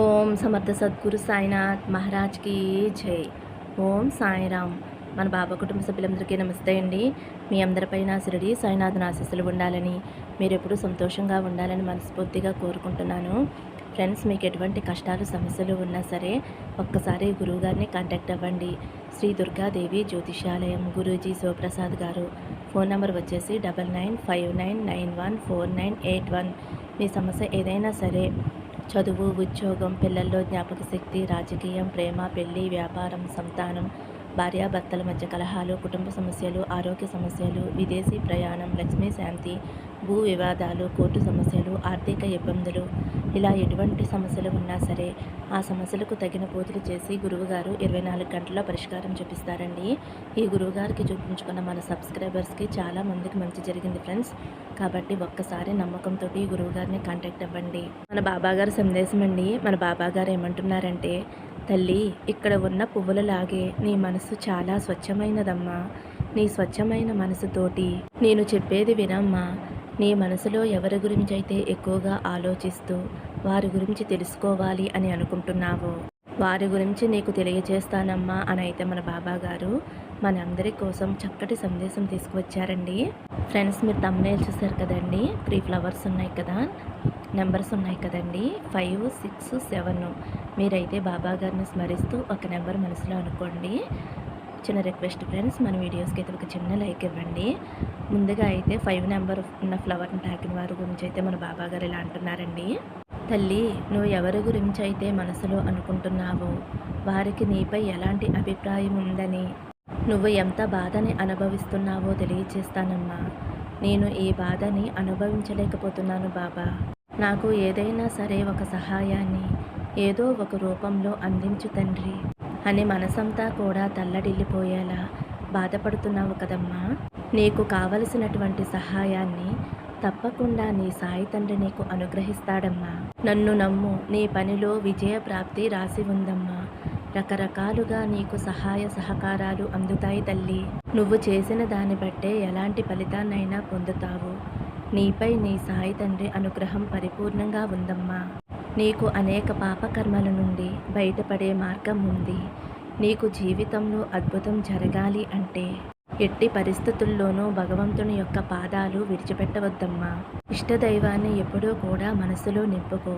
ఓం సమర్థ సద్గురు సాయినాథ్ మహారాజ్కి జై. ఓం సాయిరామ్. మన బాబా కుటుంబ సభ్యులందరికీ నమస్తే అండి. మీ అందరిపైన సిరిడి సాయినాథ్ ఆశీస్సులు ఉండాలని మీరు ఎప్పుడూ సంతోషంగా ఉండాలని మనస్ఫూర్తిగా కోరుకుంటున్నాను. ఫ్రెండ్స్ మీకు ఎటువంటి కష్టాలు సమస్యలు ఉన్నా సరే ఒక్కసారి గురువుగారిని కాంటాక్ట్ అవ్వండి. శ్రీ దుర్గాదేవి జ్యోతిషాలయం గురూజీ శివప్రసాద్ గారు. ఫోన్ నెంబర్ వచ్చేసి double nine five nine nine one four nine eight one. మీ సమస్య ఏదైనా సరే చదువు ఉద్యోగం పిల్లల్లో జ్ఞాపక శక్తి రాజకీయం ప్రేమ పెళ్ళి వ్యాపారం సంతానం భార్యాభర్తల మధ్య కలహాలు కుటుంబ సమస్యలు ఆరోగ్య సమస్యలు విదేశీ ప్రయాణం లక్ష్మీ శాంతి భూ వివాదాలు కోర్టు సమస్యలు ఆర్థిక ఇబ్బందులు. ఇలా ఎటువంటి సమస్యలు ఉన్నా సరే ఆ సమస్యలకు తగిన పూజలు చేసి గురువుగారు ఇరవై నాలుగు గంటల్లో పరిష్కారం చూపిస్తారండి. ఈ గురువుగారికి చూపించుకున్న మన సబ్స్క్రైబర్స్కి చాలా మందికి మంచి జరిగింది ఫ్రెండ్స్. కాబట్టి ఒక్కసారి నమ్మకంతో ఈ గురువుగారిని కాంటాక్ట్ అవ్వండి. మన బాబాగారు సందేశం అండి మన బాబాగారు ఏమంటున్నారంటే తల్లి ఇక్కడ ఉన్న పువ్వులలాగే నీ మనసు చాలా స్వచ్ఛమైనదమ్మా. నీ స్వచ్ఛమైన మనసుతోటి నేను చెప్పేది వినమ్మా. నీ మనసులో ఎవరి గురించి అయితే ఎక్కువగా ఆలోచిస్తూ వారి గురించి తెలుసుకోవాలి అని అనుకుంటున్నావో వారి గురించి నీకు తెలియజేస్తానమ్మా అని అయితే మన బాబా గారు మనందరి కోసం చక్కటి సందేశం తీసుకువచ్చారండి. ఫ్రెండ్స్ మీరు తమ్నేల్ చూసారు కదండి? త్రీ ఫ్లవర్స్ ఉన్నాయి కదా? నెంబర్స్ ఉన్నాయి కదండి. Five six seven. మీరైతే బాబా గారిని స్మరిస్తూ ఒక నెంబర్ మనసులో అనుకోండి. చిన్న రిక్వెస్ట్ ఫ్రెండ్స్ మన వీడియోస్కి అయితే ఒక చిన్న లైక్ ఇవ్వండి. ముందుగా అయితే ఫైవ్ నెంబర్ ఉన్న ఫ్లవర్ని తాకిన వారి గురించి అయితే మన బాబా గారు ఇలా అంటున్నారండి. తల్లి నువ్వు ఎవరి గురించి అయితే మనసులో అనుకుంటున్నావో వారికి నీపై ఎలాంటి అభిప్రాయం ఉందని నువ్వు ఎంత బాధని అనుభవిస్తున్నావో తెలియచేస్తానమ్మా. నేను ఈ బాధని అనుభవించలేకపోతున్నాను బాబా. నాకు ఏదైనా సరే ఒక సహాయాన్ని ఏదో ఒక రూపంలో అందించు తండ్రి. అని మనసంతా కూడా తల్లడిల్లిపోయేలా బాధపడుతున్నావు కదమ్మా. నీకు కావలసినటువంటి సహాయాన్ని తప్పకుండా నీ సాయి తండ్రి నీకు అనుగ్రహిస్తాడమ్మా. నన్ను నమ్ము నీ పనిలో విజయ ప్రాప్తి రాసి ఉందమ్మా. రకరకాలుగా నీకు సహాయ సహకారాలు అందుతాయి తల్లి. నువ్వు చేసిన దాన్ని బట్టే ఎలాంటి ఫలితాన్నైనా పొందుతావు. నీపై నీ సాయి తండ్రి అనుగ్రహం పరిపూర్ణంగా ఉందమ్మా. నీకు అనేక పాపకర్మల నుండి బయటపడే మార్గం ఉంది. నీకు జీవితంలో అద్భుతం జరగాలి అంటే ఎట్టి పరిస్థితుల్లోనూ భగవంతుని యొక్క పాదాలు విడిచిపెట్టవద్దమ్మా. ఇష్టదైవాన్ని ఎప్పుడూ కూడా మనసులో నింపుకో.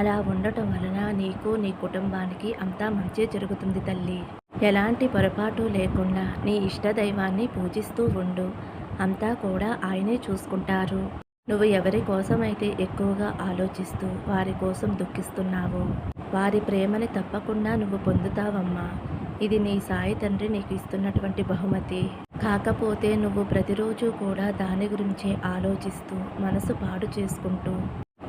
అలా ఉండటం వలన నీకు నీ కుటుంబానికి అంతా మంచి జరుగుతుంది తల్లి. ఎలాంటి పొరపాటు లేకుండా నీ ఇష్టదైవాన్ని పూజిస్తూ ఉండు. అంతా కూడా ఆయనే చూసుకుంటారు. నువ్వు ఎవరి కోసమైతే ఎక్కువగా ఆలోచిస్తూ వారి కోసం దుఃఖిస్తున్నావో వారి ప్రేమని తప్పకుండా నువ్వు పొందుతావమ్మా. ఇది నీ సాయి తండ్రి నీకు ఇస్తున్నటువంటి బహుమతి. కాకపోతే నువ్వు ప్రతిరోజు కూడా దాని గురించే ఆలోచిస్తూ మనసు పాడు చేసుకుంటూ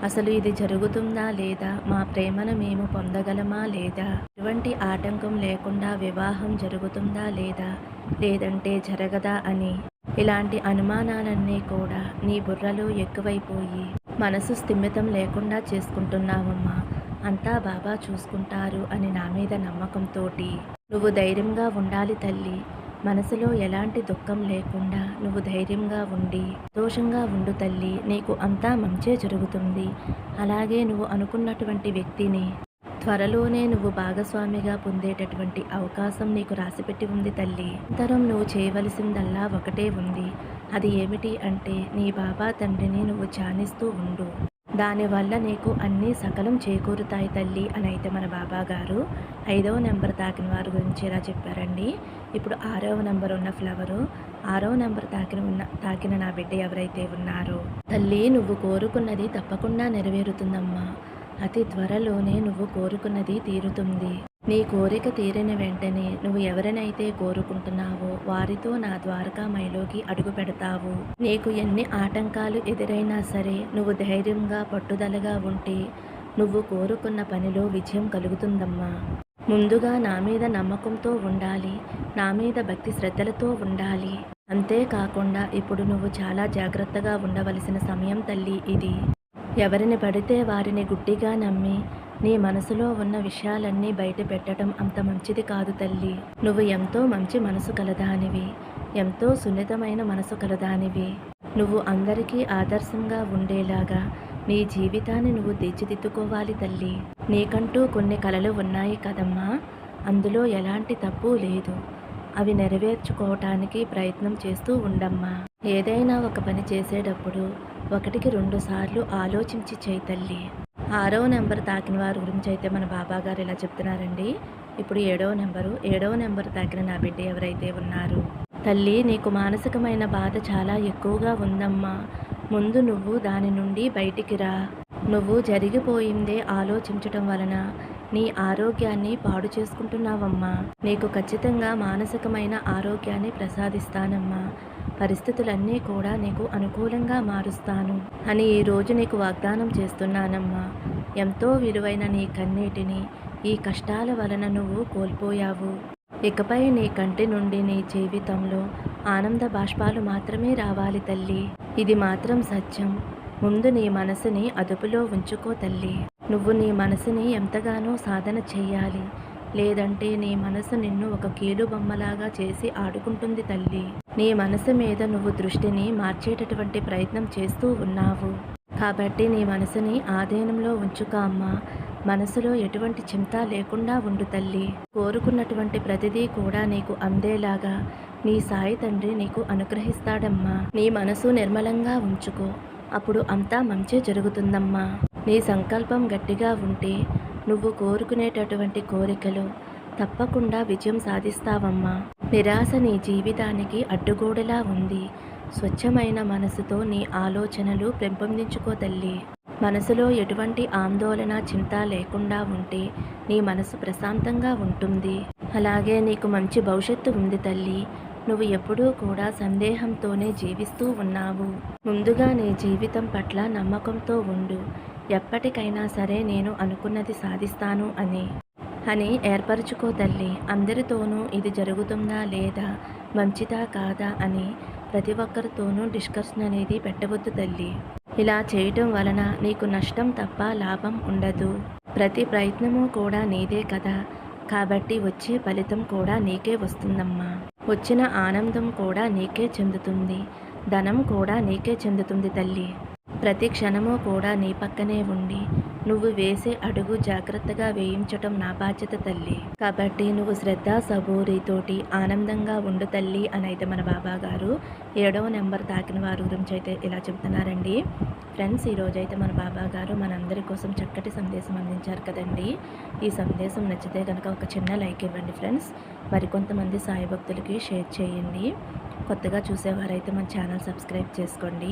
అసలు ఇది జరుగుతుందా లేదా మా ప్రేమను మేము పొందగలమా లేదా ఎటువంటి ఆటంకం లేకుండా వివాహం జరుగుతుందా లేదా లేదంటే జరగదా అని ఇలాంటి అనుమానాలన్నీ కూడా నీ బుర్రలో ఎక్కువైపోయి మనసు స్థిమితం లేకుండా చేసుకుంటున్నావమ్మా. అంతా బాబా చూసుకుంటారు అని నా మీద నమ్మకంతో నువ్వు ధైర్యంగా ఉండాలి తల్లి. మనసులో ఎలాంటి దుఃఖం లేకుండా నువ్వు ధైర్యంగా ఉండి దోషంగా ఉండు తల్లి. నీకు అంతా మంచే జరుగుతుంది. అలాగే నువ్వు అనుకున్నటువంటి వ్యక్తిని త్వరలోనే నువ్వు భాగస్వామిగా పొందేటటువంటి అవకాశం నీకు రాసిపెట్టి ఉంది తల్లి. అంతరం నువ్వు చేయవలసిందల్లా ఒకటే ఉంది. అది ఏమిటి అంటే నీ బాబా తండ్రిని నువ్వు ధ్యానిస్తూ ఉండు. దానివల్ల నీకు అన్నీ సకలం చేకూరుతాయి తల్లి అని అయితే మన బాబా గారు. ఐదవ నెంబర్ తాకిన వారి గురించి ఇలా చెప్పారండి. ఇప్పుడు ఆరవ నెంబర్ ఉన్న ఫ్లవరు ఆరవ నెంబర్ తాకిన ఉన్న తాకిన నా బిడ్డ ఎవరైతే ఉన్నారో. తల్లి నువ్వు కోరుకున్నది తప్పకుండా నెరవేరుతుందమ్మా. అతి త్వరలోనే నువ్వు కోరుకున్నది తీరుతుంది. నీ కోరిక తీరిన వెంటనే నువ్వు ఎవరినైతే కోరుకుంటున్నావో వారితో నా ద్వారకామైలోకి అడుగు పెడతావు. నీకు ఎన్ని ఆటంకాలు ఎదురైనా సరే నువ్వు ధైర్యంగా పట్టుదలగా ఉంటే నువ్వు కోరుకున్న పనిలో విజయం కలుగుతుందమ్మా. ముందుగా నా మీద నమ్మకంతో ఉండాలి నా మీద భక్తి శ్రద్ధలతో ఉండాలి. అంతేకాకుండా ఇప్పుడు నువ్వు చాలా జాగ్రత్తగా ఉండవలసిన సమయం తల్లి ఇది. ఎవరిని పడితే వారిని గుడ్డిగా నమ్మి నీ మనసులో ఉన్న విషయాలన్నీ బయట పెట్టడం అంత మంచిది కాదు తల్లి. నువ్వు ఎంతో మంచి మనసు కలదానివి ఎంతో సున్నితమైన మనసు కలదానివి. నువ్వు అందరికీ ఆదర్శంగా ఉండేలాగా నీ జీవితాన్ని నువ్వు తీర్చిదిద్దుకోవాలి తల్లి. నీకంటూ కొన్ని కలలు ఉన్నాయి కదమ్మా. అందులో ఎలాంటి తప్పు లేదు. అవి నెరవేర్చుకోవటానికి ప్రయత్నం చేస్తూ ఉండమ్మా. ఏదైనా ఒక పని చేసేటప్పుడు ఒకటికి రెండు సార్లు ఆలోచించి చేయి తల్లి. ఆరవ నెంబర్ తాకిన వారి గురించి అయితే మన బాబా గారు ఇలా చెప్తున్నారండి. ఇప్పుడు ఏడవ నెంబరు ఏడవ నెంబర్ తాకిన నా బిడ్డ ఎవరైతే ఉన్నారు? తల్లి నీకు మానసికమైన బాధ చాలా ఎక్కువగా ఉందమ్మా. ముందు నువ్వు దాని నుండి బయటికి రా. నువ్వు జరిగిపోయిందే ఆలోచించటం వలన నీ ఆరోగ్యాన్ని పాడు చేసుకుంటున్నావమ్మా. నీకు ఖచ్చితంగా మానసికమైన ఆరోగ్యాన్ని ప్రసాదిస్తానమ్మా. పరిస్థితులన్నీ కూడా నీకు అనుకూలంగా మారుస్తాను అని ఈ రోజు నీకు వాగ్దానం చేస్తున్నానమ్మా. ఎంతో విలువైన నీ కన్నీటిని ఈ కష్టాల వలన నువ్వు కోల్పోయావు. ఇకపై నీ కంటి నుండి నీ జీవితంలో ఆనంద బాష్పాలు మాత్రమే రావాలి తల్లి. ఇది మాత్రం సత్యం. ముందు నీ మనసుని అదుపులో ఉంచుకో తల్లి. నువ్వు నీ మనసుని ఎంతగానో సాధన చెయ్యాలి. లేదంటే నీ మనసు నిన్ను ఒక కీలు బొమ్మలాగా చేసి ఆడుకుంటుంది తల్లి. నీ మనసు మీద నువ్వు దృష్టిని మార్చేటటువంటి ప్రయత్నం చేస్తూ ఉన్నావు. కాబట్టి నీ మనసుని ఆధీనంలో ఉంచుక అమ్మా. మనసులో ఎటువంటి చింత లేకుండా ఉండు తల్లి. కోరుకున్నటువంటి ప్రతిదీ కూడా నీకు అందేలాగా నీ సాయి తండ్రి నీకు అనుగ్రహిస్తాడమ్మా. నీ మనసు నిర్మలంగా ఉంచుకో. అప్పుడు అంతా మంచి జరుగుతుందమ్మా. నీ సంకల్పం గట్టిగా ఉంటే నువ్వు కోరుకునేటటువంటి కోరికలు తప్పకుండా విజయం సాధిస్తావమ్మా. నిరాశ నీ జీవితానికి అడ్డుగోడలా ఉంది. స్వచ్ఛమైన మనసుతో నీ ఆలోచనలు పెంపొందించుకో తల్లి. మనసులో ఎటువంటి ఆందోళన చింత లేకుండా ఉంటే నీ మనసు ప్రశాంతంగా ఉంటుంది. అలాగే నీకు మంచి భవిష్యత్తు ఉంది తల్లి. నువ్వు ఎప్పుడూ కూడా సందేహంతోనే జీవిస్తూ ఉన్నావు. ముందుగా నీ జీవితం పట్ల నమ్మకంతో ఉండు. ఎప్పటికైనా సరే నేను అనుకున్నది సాధిస్తాను అని. అని ఏర్పరచుకో తల్లి. అందరితోనూ ఇది జరుగుతుందా లేదా? మంచిదా కాదా అని ప్రతి ఒక్కరితోనూ డిస్కషన్ అనేది పెట్టవద్దు తల్లి. ఇలా చేయటం వలన నీకు నష్టం తప్ప లాభం ఉండదు. ప్రతి ప్రయత్నము కూడా నీదే కదా. కాబట్టి వచ్చే ఫలితం కూడా నీకే వస్తుందమ్మా. వచ్చిన ఆనందం కూడా నీకే చెందుతుంది. ధనం కూడా నీకే చెందుతుంది తల్లి. ప్రతి క్షణము కూడా నీ పక్కనే ఉండి నువ్వు వేసే అడుగు జాగ్రత్తగా వేయించటం నా బాధ్యత తల్లి. కాబట్టి నువ్వు శ్రద్ధ సబూరితోటి ఆనందంగా ఉండు తల్లి అని అయితే మన బాబా గారు ఏడవ నెంబర్ తాకిన వారి గురించి అయితే ఇలా చెప్తున్నారండి ఫ్రెండ్స్ ఈరోజు అయితే మన బాబా గారు మనందరి కోసం చక్కటి సందేశం అందించారు కదండి. ఈ సందేశం నచ్చితే కనుక ఒక చిన్న లైక్ ఇవ్వండి ఫ్రెండ్స్. మరికొంతమంది సాయి భక్తులకి షేర్ చేయండి. కొత్తగా చూసేవారైతే మన ఛానల్ సబ్స్క్రైబ్ చేసుకోండి.